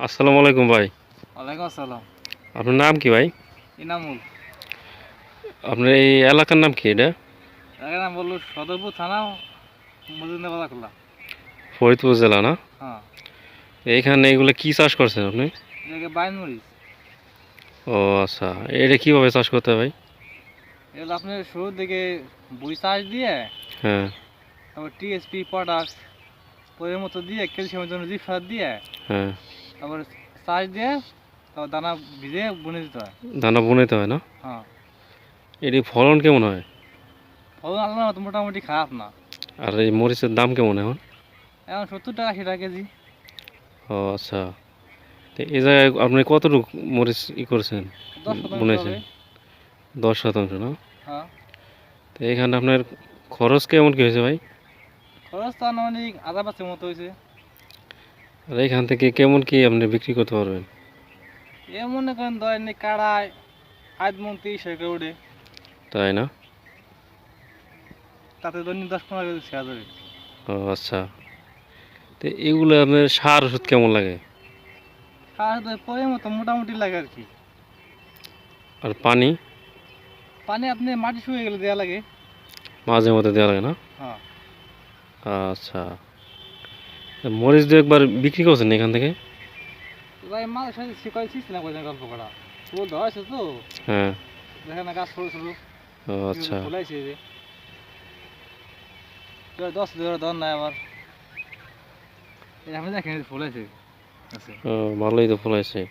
আসসালামু আলাইকুম ভাই। ওয়ালাইকুম আসসালাম। আপনার নাম কি ভাই? ইনামুল। আপনার এই এলাকার নাম কি এটা? এর নাম বলল সদরপুর থানা মজুমদার খোলা। ফরিদপুর জেলা না? হ্যাঁ। এইখানে এগুলো কি চাষ করছেন আপনি? এটাকে বাইন মরিচ। ও আচ্ছা এটা কীভাবে চাষ করতে হয় ভাই? এগুলো আপনি শুরুর দিকে বই চাষ দিয়ে হ্যাঁ। তারপর টিএসপি পটাশ পরের মতো দিয়ে ক্যালসিয়ামের জন্য জিপ সার দিয়ে হ্যাঁ। তারপর চাষ দিয়ে তারপর দানা ভিজে বুনে দিতে হয়। দানা বুনাইতে হয় না? হ্যাঁ। এটি ফলন কেমন হয়? ফলন আল্লাহ মোটামুটি খারাপ না। আর এই মরিচের দাম কেমন এখন? এখন সত্তর টাকা আশি টাকা কেজি। ও আচ্ছা। তো এই জায়গায় আপনি কতটুকু মরিচ ই করেছেন? বুনেছেন? দশ শতাংশ না? হ্যাঁ। তো এখানে আপনার খরচ কেমন কি হয়েছে ভাই? খরচ তো আনুমানিক আধা পাঁচের মতো হয়েছে। আর এখান থেকে কেমন কি আপনি বিক্রি করতে পারবেন? এমন মনে করেন ধরেন এই কাড়ায় আধ মন তিরিশ টাকা উঠে তাই না? তাতে দৈনিক দশ পনেরো কেজি শেয়ার যাবে ও আচ্ছা। তো এগুলো আপনার সার ওষুধ কেমন লাগে? সার তো পরের মতো মোটামুটি লাগে আর কি। আর পানি? পানি আপনি মাটি শুকিয়ে গেলে দেওয়া লাগে। মাঝে মধ্যে দেওয়া লাগে না? হ্যাঁ। আচ্ছা। মরিচ দু একবার বিক্রি করছেন এখান থেকে? ভাই মাঝে সাথে শিকাই ছিলাম কয়েকদিন গল্প করা। ফুল ধরা আছে তো। হ্যাঁ। দেখেন গাছ সরু সরু। ও আচ্ছা। ফুলাইছে যে। এবার দশ ধরে ধর নাই আবার। আমি দেখেন ফুলাইছে ও ভালোই তো ফলাইছে